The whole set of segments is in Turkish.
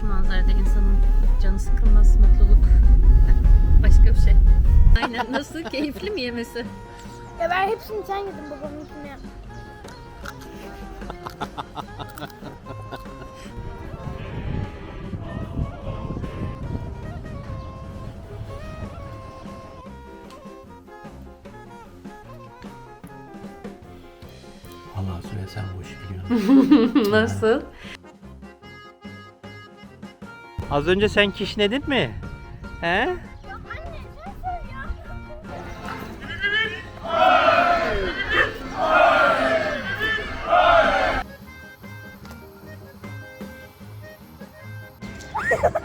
şu manzarada insanın canı sıkılmaz, mutluluk. Başka bir şey. Aynen. Nasıl? Keyifli mi yemesi? Ya ben hepsini sen yedin babamınkini. Allah söyle sen bu işi biliyorsun. Nasıl? Az önce sen kişnedin mi? He?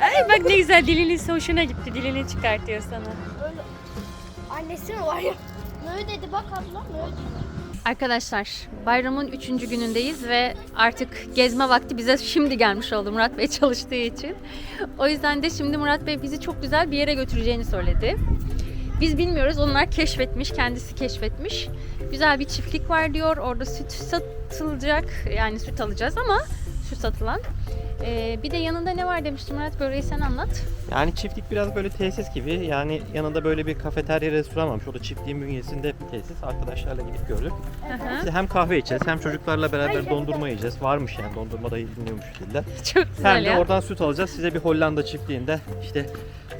Ay bak ne güzel dilinin hoşuna gitti. Dilini çıkartıyor sana. Öyle. Annesi mi var ya? Ne dedi bak abla ne dedi? Arkadaşlar bayramın üçüncü günündeyiz ve artık gezme vakti bize şimdi gelmiş oldu Murat Bey çalıştığı için. O yüzden de şimdi Murat Bey bizi çok güzel bir yere götüreceğini söyledi. Biz bilmiyoruz onlar keşfetmiş, kendisi keşfetmiş. Güzel bir çiftlik var diyor. Orada süt satılacak. Yani süt alacağız ama süt satılan. Ee, bir de yanında ne var demişti Murat orayı sen anlat. Yani çiftlik biraz böyle tesis gibi. Yani yanında böyle bir kafeterya restoran varmış. O da çiftliğin bünyesinde bir tesis. Arkadaşlarla gidip gördük. Hı hı. İşte hem kahve içeceğiz hem çocuklarla beraber dondurma yiyeceğiz. Varmış yani dondurma da yiyiliyormuş dediler. Çok güzel Hem de ya. oradan süt alacağız. Size bir Hollanda çiftliğinde işte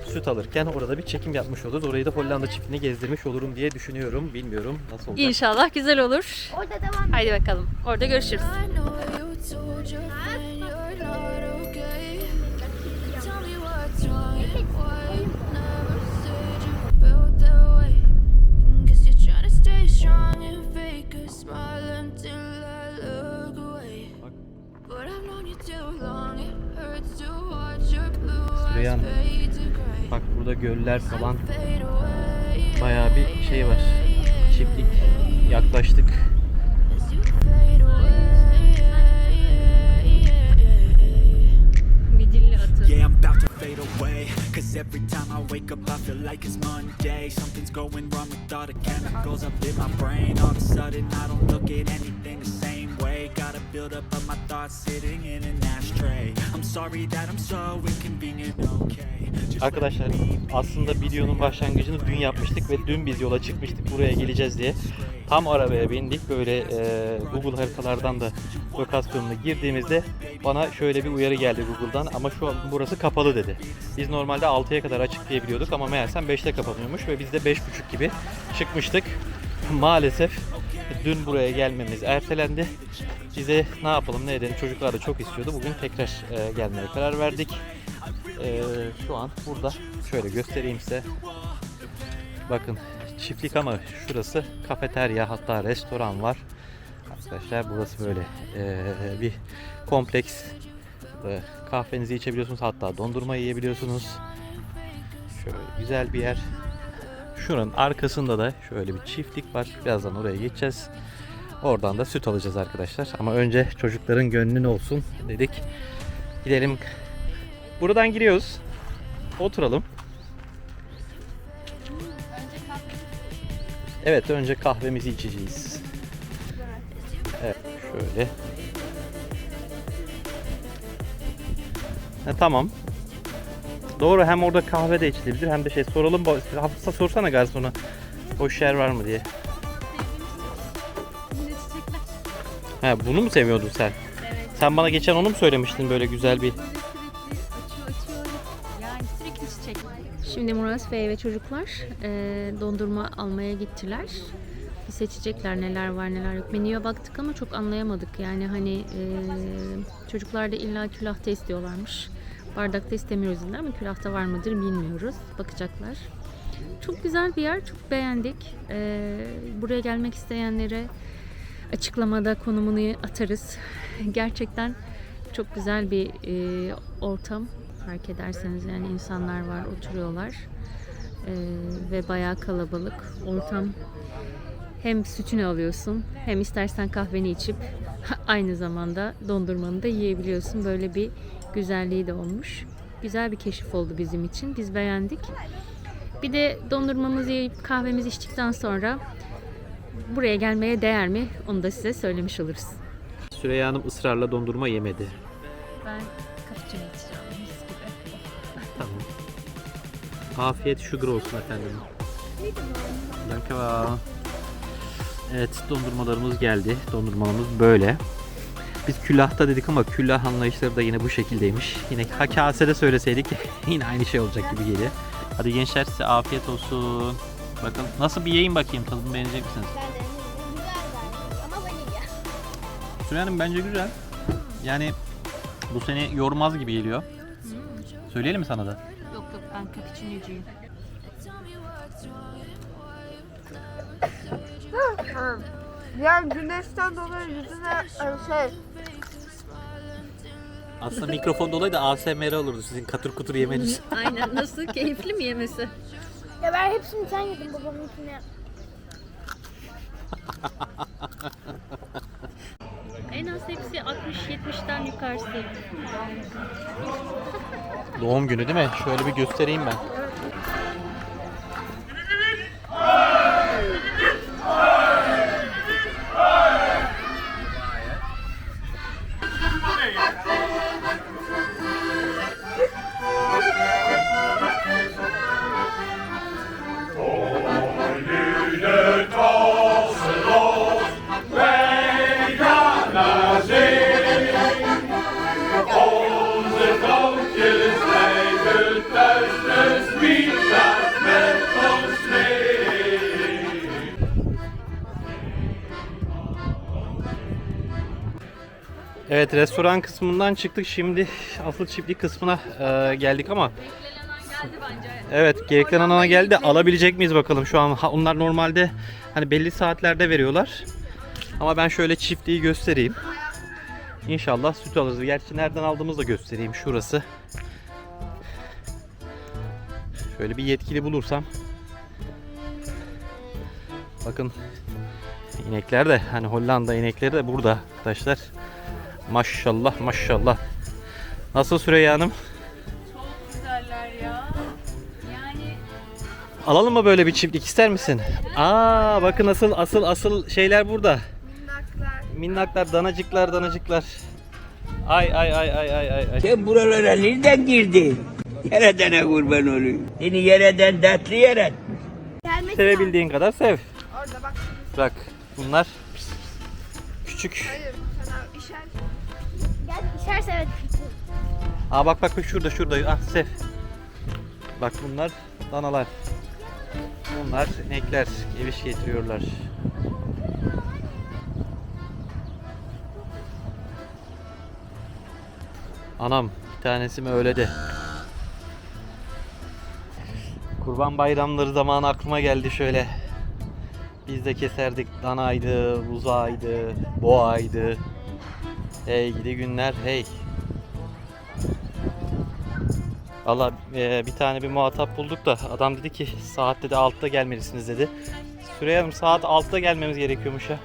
süt alırken orada bir çekim yapmış oluruz. Orayı da Hollanda çiftliğini gezdirmiş olurum diye düşünüyorum. Bilmiyorum nasıl olacak. İnşallah güzel olur. Orada devam Haydi bakalım. Orada görüşürüz. I know you told your friend you're gray. Bak burada göller falan bayağı bir şey var. Çiftlik yaklaştık. Away. Cause every time I wake up, I feel like it's Monday. Something's going wrong with all the chemicals up in my brain. All of a sudden, I don't look at anything the same way. Gotta build up of my thoughts sitting in an ashtray. I'm sorry that I'm so inconvenient, okay. Arkadaşlar aslında videonun başlangıcını dün yapmıştık ve dün biz yola çıkmıştık buraya geleceğiz diye. Tam arabaya bindik böyle e, Google haritalardan da lokasyonuna girdiğimizde bana şöyle bir uyarı geldi Google'dan ama şu an burası kapalı dedi. Biz normalde 6'ya kadar açık diye biliyorduk ama meğersem 5'te kapanıyormuş ve biz de 5.30 gibi çıkmıştık. Maalesef dün buraya gelmemiz ertelendi. Bize ne yapalım ne edelim çocuklar da çok istiyordu. Bugün tekrar e, gelmeye karar verdik. Ee, şu an burada şöyle göstereyim size. Bakın çiftlik ama şurası kafeterya hatta restoran var. Arkadaşlar burası böyle ee, bir kompleks. Burada kahvenizi içebiliyorsunuz hatta dondurma yiyebiliyorsunuz. Şöyle güzel bir yer. Şuranın arkasında da şöyle bir çiftlik var. Birazdan oraya geçeceğiz. Oradan da süt alacağız arkadaşlar. Ama önce çocukların gönlün olsun dedik. Gidelim Buradan giriyoruz. Oturalım. Evet, önce kahvemizi içeceğiz. Evet, şöyle. Ha, tamam. Doğru, hem orada kahve de içilebilir hem de şey soralım. Hafızsa sorsana garsona. Boş yer var mı diye. Ha, bunu mu seviyordun sen? Sen bana geçen onu mu söylemiştin böyle güzel bir Murat Bey ve çocuklar e, dondurma almaya gittiler. Seçecekler neler var neler yok. Menüye baktık ama çok anlayamadık. Yani hani e, çocuklar da illa külahta istiyorlarmış. Bardakta istemiyoruz dediler ama külahta var mıdır bilmiyoruz. Bakacaklar. Çok güzel bir yer. Çok beğendik. E, buraya gelmek isteyenlere açıklamada konumunu atarız. Gerçekten çok güzel bir e, ortam fark ederseniz yani insanlar var oturuyorlar E, ve bayağı kalabalık. Ortam hem sütünü alıyorsun hem istersen kahveni içip aynı zamanda dondurmanı da yiyebiliyorsun. Böyle bir güzelliği de olmuş. Güzel bir keşif oldu bizim için. Biz beğendik. Bir de dondurmamızı yiyip kahvemizi içtikten sonra buraya gelmeye değer mi? Onu da size söylemiş oluruz. Süreyya Hanım ısrarla dondurma yemedi. Ben Afiyet sugar olsun efendim. Danke Evet dondurmalarımız geldi. Dondurmalarımız böyle. Biz küllahta dedik ama küllah anlayışları da yine bu şekildeymiş. Yine ha kasede söyleseydik yine aynı şey olacak gibi geliyor. Hadi gençler size afiyet olsun. Bakın nasıl bir yiyin bakayım tadını beğenecek misiniz? Hanım bence güzel. Yani bu seni yormaz gibi geliyor. Söyleyelim mi sana da? Ben cappuccino'cuyum. Ya güneşten dolayı yüzüne e, şey Aslında mikrofon dolayı da ASMR olurdu sizin katır kutur yemeniz. Aynen nasıl keyifli mi yemesi? Ya ben hepsini sen yedin babamınkini. En az hepsi 60-70'ten yukarısı. Doğum günü değil mi? Şöyle bir göstereyim ben. Evet restoran kısmından çıktık. Şimdi asıl çiftlik kısmına e, geldik ama Evet, gereklenen ana geldi. Alabilecek miyiz bakalım şu an. Ha, onlar normalde hani belli saatlerde veriyorlar. Ama ben şöyle çiftliği göstereyim. İnşallah süt alırız. Gerçi nereden aldığımızı da göstereyim. Şurası. Şöyle bir yetkili bulursam. Bakın inekler de hani Hollanda inekleri de burada arkadaşlar. Maşallah maşallah. Nasıl Süreyya Hanım? Güzeller ya. Yani Alalım mı böyle bir çiftlik ister misin? Aa bakın asıl asıl asıl şeyler burada. minnaklar. Minnaklar, danacıklar, danacıklar. Ay ay ay ay ay ay. ay. Sen buralara nereden girdin? Yaradana kurban olayım. Seni yaradan tatlı yarat. Gelmesi Sevebildiğin kadar sev. Orada bak. Bak bunlar küçük. Hayır. İçerse evet. Aa bak bak bak şurada şurada. Ah sev. Bak bunlar danalar. Bunlar inekler. Geviş getiriyorlar. Anam bir tanesi mi öyle de. Kurban bayramları zamanı aklıma geldi şöyle. Biz de keserdik danaydı, buzağıydı, boğaydı. Hey gidi günler hey. Valla e, bir tane bir muhatap bulduk da adam dedi ki saat dedi 6'da gelmelisiniz dedi. Süreyya Hanım saat 6'da gelmemiz gerekiyormuş ya.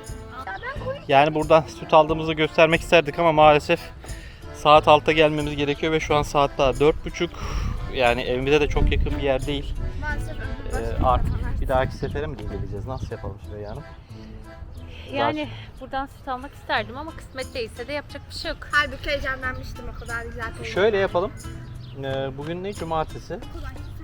Yani buradan süt aldığımızı göstermek isterdik ama maalesef saat 6'da gelmemiz gerekiyor ve şu an saat daha 4.30. Yani evimize de çok yakın bir yer değil. Ee, artık bir dahaki sefere mi geleceğiz? Nasıl yapalım Süreyya Hanım? Yani buradan süt almak isterdim ama kısmet değilse de yapacak bir şey yok. Halbuki heyecanlanmıştım o kadar güzel peynir. Şöyle yapalım. Ee, bugün ne? Cumartesi.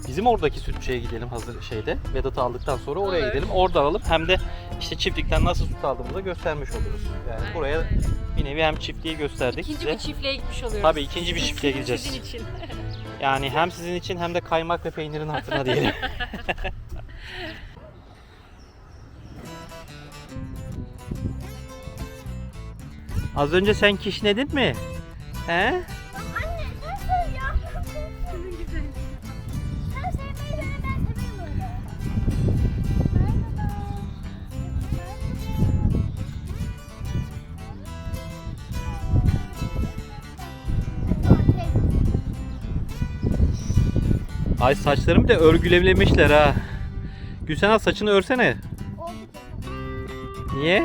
Bizim oradaki sütçüye gidelim hazır şeyde. Vedat'ı aldıktan sonra oraya Olur. gidelim. Orada alalım. Hem de işte çiftlikten nasıl süt aldığımızı da göstermiş oluruz. Yani Aynen buraya bir nevi hem çiftliği gösterdik İkinci size. bir çiftliğe gitmiş oluyoruz. Tabii ikinci bir çiftliğe gideceğiz. Sizin için. Yani hem sizin için hem de kaymak ve peynirin hatırına diyelim. Az önce sen kişnedin mi? He? Anne sen sev ya. Sen sevmeyi ben ben seviyorum öyle. Ay saçlarımı da örgülemişler ha. Gülsena saçını örsene. Niye?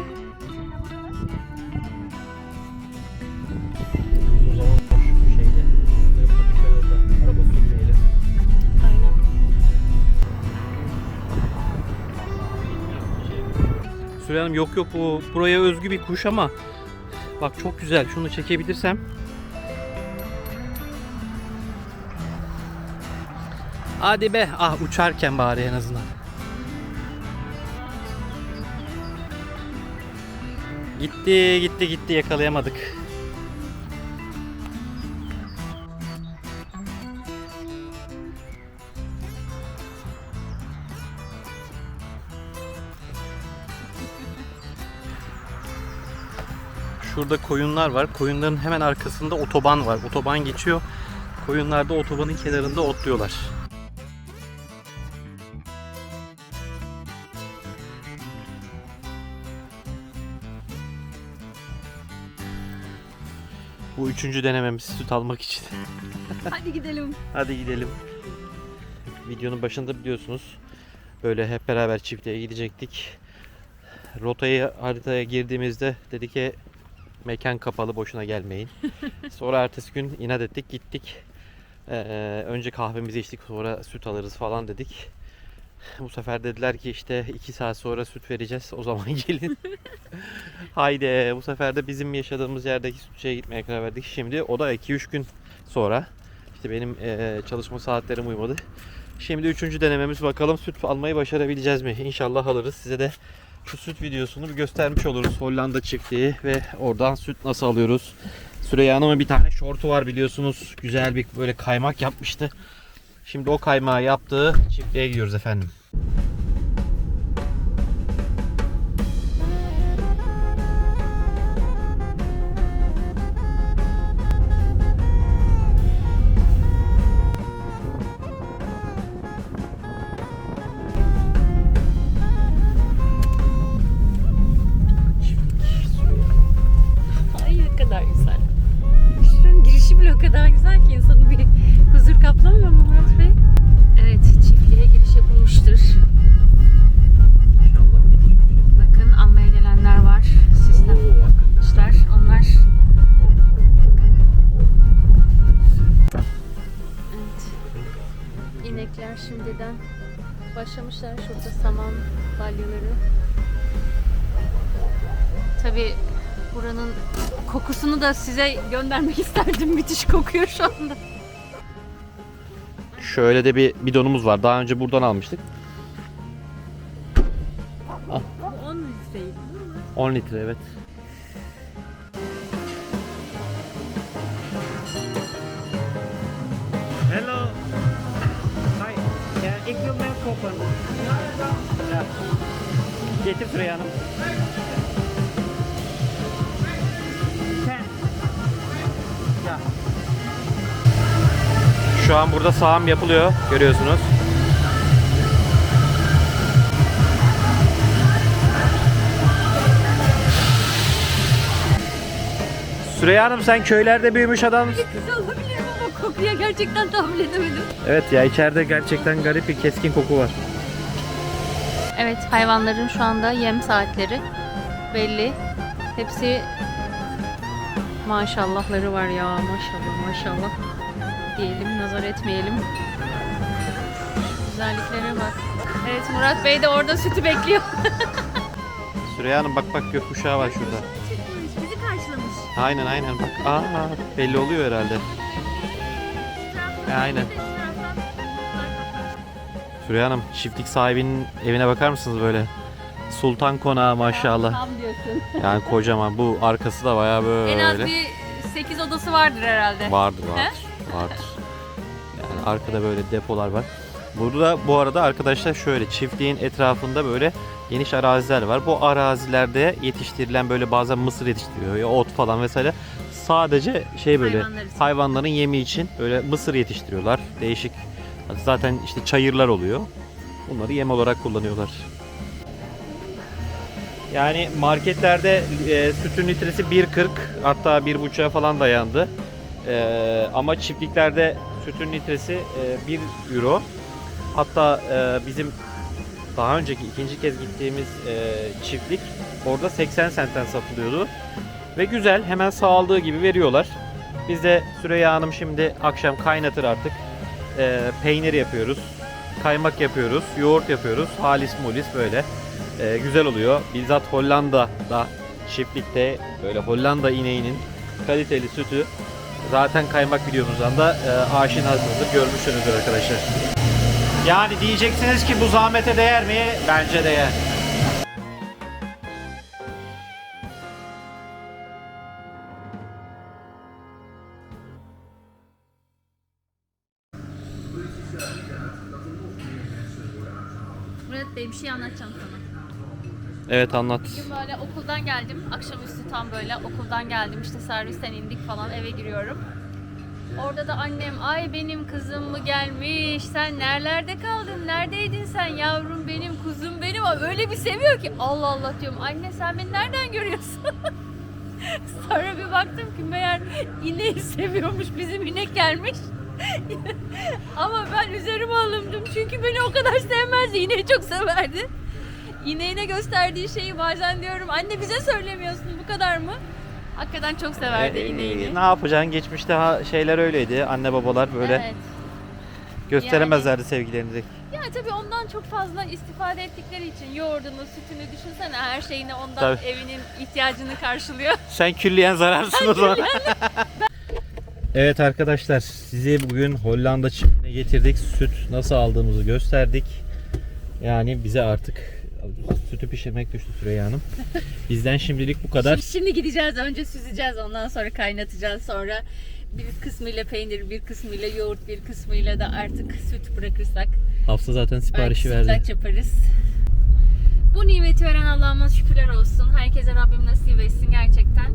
Süreyya Hanım yok yok bu buraya özgü bir kuş ama bak çok güzel şunu çekebilirsem Hadi be. Ah uçarken bari en azından. Gitti gitti gitti yakalayamadık. Şurada koyunlar var. Koyunların hemen arkasında otoban var. Otoban geçiyor. Koyunlar da otobanın kenarında otluyorlar. Bu üçüncü denememiz süt almak için. Hadi gidelim. Hadi gidelim. Videonun başında biliyorsunuz böyle hep beraber çiftliğe gidecektik. Rotayı haritaya girdiğimizde dedi ki mekan kapalı boşuna gelmeyin. sonra ertesi gün inat ettik gittik. Ee, önce kahvemizi içtik sonra süt alırız falan dedik. Bu sefer dediler ki işte 2 saat sonra süt vereceğiz o zaman gelin. Haydi bu sefer de bizim yaşadığımız yerdeki sütçüye gitmeye karar verdik. Şimdi o da 2-3 gün sonra. İşte benim eee, çalışma saatlerim uymadı. Şimdi üçüncü denememiz bakalım süt almayı başarabileceğiz mi? İnşallah alırız. Size de şu süt videosunu bir göstermiş oluruz. Hollanda çiftliği ve oradan süt nasıl alıyoruz. Süreyya Hanım'ın bir tane şortu var biliyorsunuz. Güzel bir böyle kaymak yapmıştı. Şimdi o kaymağı yaptığı çiftliğe gidiyoruz efendim. Size göndermek isterdim. Müthiş kokuyor şu anda. Şöyle de bir bidonumuz var. Daha önce buradan almıştık. Bu 10 litreydi. 10 litre evet. Hello. Hi. Yeah, ik wil melk kopen. Ja. Getir Süreyya Hanım. Şu an burada sağım yapılıyor. Görüyorsunuz. Süreyya Hanım sen köylerde büyümüş adam. Güzel olabilir ama kokuya gerçekten tahmin edemedim. Evet ya içeride gerçekten garip bir keskin koku var. Evet hayvanların şu anda yem saatleri belli. Hepsi maşallahları var ya maşallah maşallah diyelim nazar etmeyelim. Şu güzelliklere bak. Evet Murat Bey de orada sütü bekliyor. Süreyya Hanım bak bak gökkuşağı var şurada. Bizi karşılamış. Aynen aynen bak. Aa belli oluyor herhalde. E, aynen. Süreyya Hanım çiftlik sahibinin evine bakar mısınız böyle? Sultan konağı maşallah. Tam diyorsun. Yani kocaman. Bu arkası da bayağı böyle. En az bir 8 odası vardır herhalde. Vardır vardır. Vardır. Yani arkada böyle depolar var. Burada bu arada arkadaşlar şöyle çiftliğin etrafında böyle geniş araziler var. Bu arazilerde yetiştirilen böyle bazen mısır yetiştiriyor ya ot falan vesaire. Sadece şey böyle Hayvanlar için. hayvanların yemi için böyle mısır yetiştiriyorlar. Değişik zaten işte çayırlar oluyor. Bunları yem olarak kullanıyorlar. Yani marketlerde e, sütün litresi 1.40 hatta 1.5'a falan dayandı. E, ama çiftliklerde sütün litresi e, 1 euro. Hatta e, bizim daha önceki ikinci kez gittiğimiz e, çiftlik orada 80 sentten satılıyordu. Ve güzel hemen sağladığı gibi veriyorlar. Biz de Süreyya Hanım şimdi akşam kaynatır artık. E, peynir yapıyoruz. Kaymak yapıyoruz. Yoğurt yapıyoruz. Halis mulis böyle. E, güzel oluyor. Bizzat Hollanda'da çiftlikte böyle Hollanda ineğinin kaliteli sütü zaten kaymak videomuzdan da e, aşinasınızdır. Görmüşsünüzdür arkadaşlar. Yani diyeceksiniz ki bu zahmete değer mi? Bence değer. Murat Bey bir şey anlatacağım sana. Evet anlat. Bugün böyle okuldan geldim. Akşamüstü tam böyle okuldan geldim. İşte servisten indik falan eve giriyorum. Orada da annem ay benim kızım mı gelmiş? Sen nerelerde kaldın? Neredeydin sen yavrum benim kuzum benim? Ama Öyle bir seviyor ki Allah Allah diyorum. Anne sen beni nereden görüyorsun? Sonra bir baktım ki meğer ineği seviyormuş. Bizim inek gelmiş. Ama ben üzerime alındım. Çünkü beni o kadar sevmezdi. İneği çok severdi. İneğine gösterdiği şeyi bazen diyorum anne bize söylemiyorsun bu kadar mı? Hakikaten çok severdi Ee, ineğini. ne yapacaksın? Geçmişte ha- şeyler öyleydi. Anne babalar böyle Evet. gösteremezlerdi sevgilerini. Ya tabii ondan çok fazla istifade ettikleri için yoğurdunu, sütünü düşünsene her şeyini ondan Tabii. evinin ihtiyacını karşılıyor. Sen külliyen zararsın o zaman. evet arkadaşlar sizi bugün Hollanda çiftliğine getirdik. Süt nasıl aldığımızı gösterdik. Yani bize artık sütü pişirmek düştü Süreyya Hanım. Bizden şimdilik bu kadar. Şimdi, şimdi gideceğiz önce süzeceğiz ondan sonra kaynatacağız sonra bir kısmıyla peynir, bir kısmıyla yoğurt, bir kısmıyla da artık süt bırakırsak Hafsa zaten siparişi verdi. sütlaç yaparız. Bu nimeti veren Allah'ıma şükürler olsun. Herkese Rabbim nasip etsin gerçekten.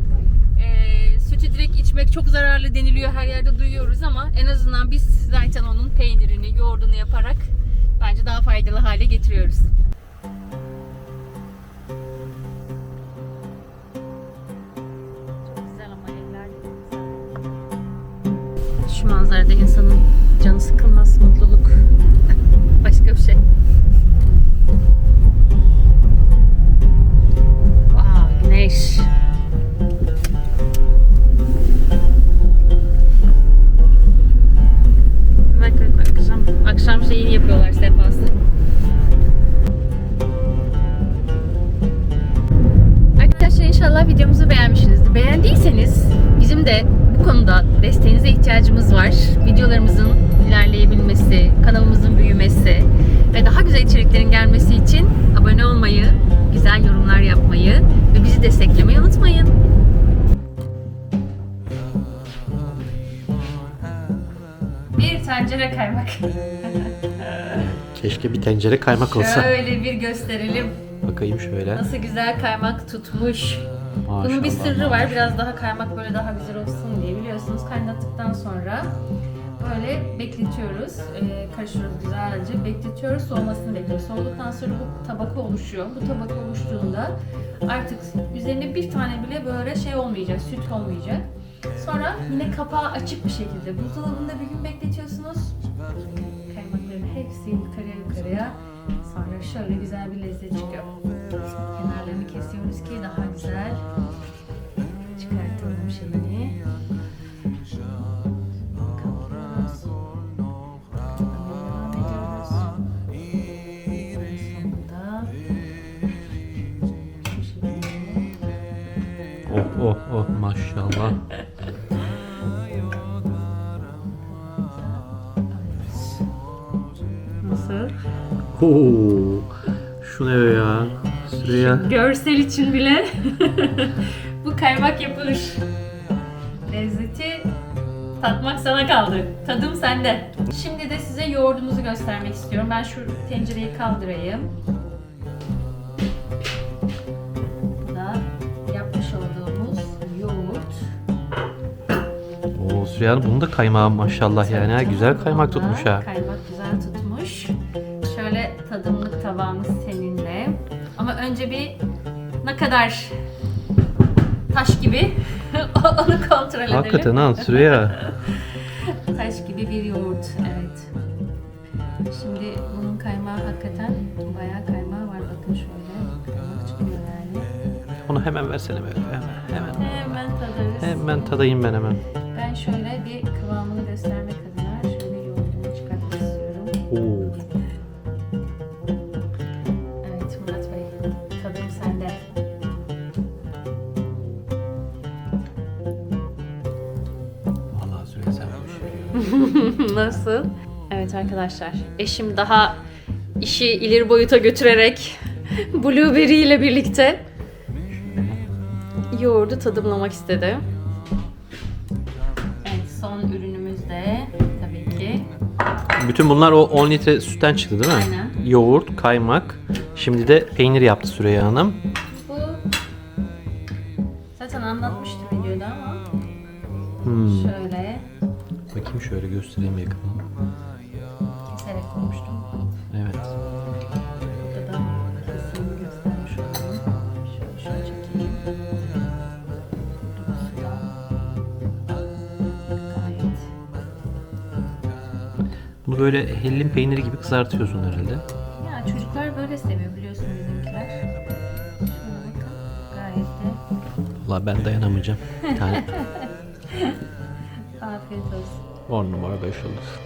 Ee, sütü direkt içmek çok zararlı deniliyor. Her yerde duyuyoruz ama en azından biz zaten onun peynirini, yoğurdunu yaparak bence daha faydalı hale getiriyoruz. Manzarada insanın canı sıkılmaz, mutluluk. Başka bir şey. Wow, güneş. Keşke bir tencere kaymak olsa. Şöyle bir gösterelim. Bakayım şöyle. Nasıl güzel kaymak tutmuş. Bunun bir sırrı var. Biraz daha kaymak böyle daha güzel olsun diye biliyorsunuz kaynattıktan sonra böyle bekletiyoruz. Ee, karıştırıyoruz güzelce. Bekletiyoruz. Soğumasını bekliyoruz. Soğuduktan sonra bu tabaka oluşuyor. Bu tabaka oluştuğunda artık üzerine bir tane bile böyle şey olmayacak. Süt olmayacak. Sonra yine kapağı açık bir şekilde buzdolabında bir gün bekletiyorsunuz. Yukarıya yukarıya. Sonra şöyle güzel bir lezzet çıkıyor. Oo, şu ne ya? Süreyya. Görsel için bile bu kaymak yapılır. Lezzeti tatmak sana kaldı. Tadım sende. Şimdi de size yoğurdumuzu göstermek istiyorum. Ben şu tencereyi kaldırayım. Bu da yapmış olduğumuz yoğurt. Oo Süreyya Hanım bunun da kaymağı maşallah yani ha. Güzel kaymak tutmuş ha. Kaymak kadar taş gibi onu kontrol edelim. Hakikaten ha Süreyya. Taş gibi bir yoğurt, evet. Şimdi bunun kaymağı hakikaten bayağı kaymağı var. Bakın şöyle kaymak çıkıyor yani. Onu hemen versene böyle. Hemen, hemen. Hemen tadarız. Hemen tadayım ben hemen. Nasıl? Evet arkadaşlar, eşim daha işi ileri boyuta götürerek blueberry ile birlikte yoğurdu tadımlamak istedi. Evet, son ürünümüz de tabii ki Bütün bunlar o 10 litre sütten çıktı değil mi? Aynen. Yoğurt, kaymak. Şimdi de peynir yaptı Süreyya Hanım. bu. Zaten anlatmıştım videoda ama Hmm. şöyle Bakayım şöyle göstereyim yakından. keserek koymuştum. Evet. Burada da kesimini göstermiş oldum. Şöyle şöyle çekeyim. Dokusu da gayet Bunu böyle hellim peyniri gibi kızartıyorsun herhalde. Ya çocuklar böyle seviyor biliyorsun bizimkiler. Şuna bakın. Gayet de Valla ben dayanamayacağım. Bir tane. 10 numara 5 olur.